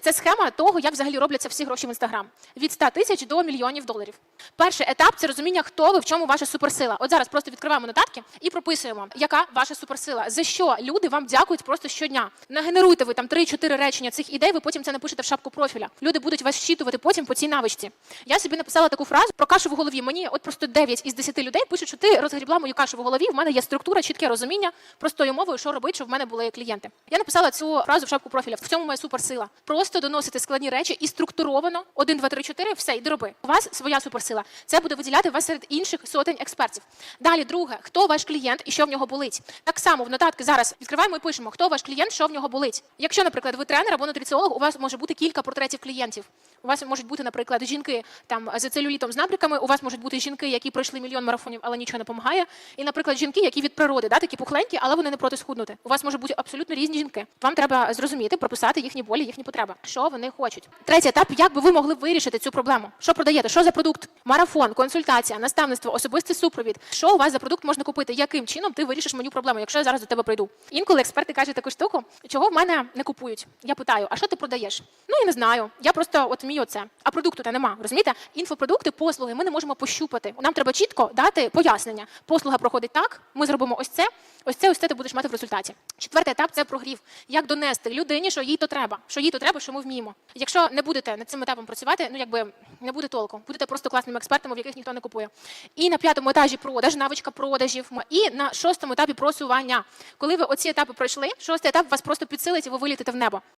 Це схема того, як взагалі робляться всі гроші в інстаграм від 100 тисяч до мільйонів доларів. Перший етап це розуміння, хто ви, в чому ваша суперсила. От зараз просто відкриваємо нотатки і прописуємо, яка ваша суперсила, за що люди вам дякують просто щодня. Нагенеруйте ви там 3-4 речення цих ідей. Ви потім це напишете в шапку профіля. Люди будуть вас щитувати потім по цій навичці. Я собі написала таку фразу про кашу в голові. Мені от просто 9 із 10 людей пишуть, що ти розгрібла мою кашу в голові. В мене є структура, чітке розуміння простою мовою, що робити, щоб в мене були клієнти. Я написала цю фразу в шапку профіля. В цьому моя суперсила. Просто доносити складні речі і структуровано 1, 2, 3, 4, все, йди роби. У вас своя суперсила. Це буде виділяти вас серед інших сотень експертів. Далі, друге, хто ваш клієнт і що в нього болить. Так само в нотатки зараз відкриваємо і пишемо, хто ваш клієнт, що в нього болить. Якщо, наприклад, ви тренер або нутриціолог, у вас може бути кілька портретів клієнтів. У вас можуть бути, наприклад, жінки там за целюлітом з набряками. У вас можуть бути жінки, які пройшли мільйон марафонів, але нічого не допомагає. І, наприклад, жінки, які від природи, да, такі пухленькі, але вони не проти схуднути. У вас можуть бути абсолютно різні жінки. Вам треба зрозуміти, прописати їхні болі, їхні потреби, що вони хочуть. Третій етап, як би ви могли вирішити цю проблему? Що продаєте? Що за продукт? Марафон, консультація, наставництво, особистий супровід. Що у вас за продукт можна купити? Яким чином ти вирішиш мою проблему, якщо я зараз до тебе прийду? Інколи експерти кажуть таку штуку, чого в мене не купують. Я питаю, а що ти продаєш? Ну я не знаю. Я просто от вмію це. А продукту та нема. Розумієте? Інфопродукти, послуги ми не можемо пощупати. Нам треба чітко дати пояснення. Послуга проходить так. Ми зробимо ось це. Ось це, ось це ти будеш мати в результаті. Четвертий етап це прогрів. Як донести людині, що їй то треба, що їй то треба, що ми вміємо. Якщо не будете над цим етапом працювати, ну якби не буде толку. Будете просто класними експертами, в яких ніхто не купує. І на п'ятому етажі продаж, навичка продажів. І на шостому етапі просування. Коли ви оці етапи пройшли, шостий етап вас просто підсилить і ви вилітите в небо.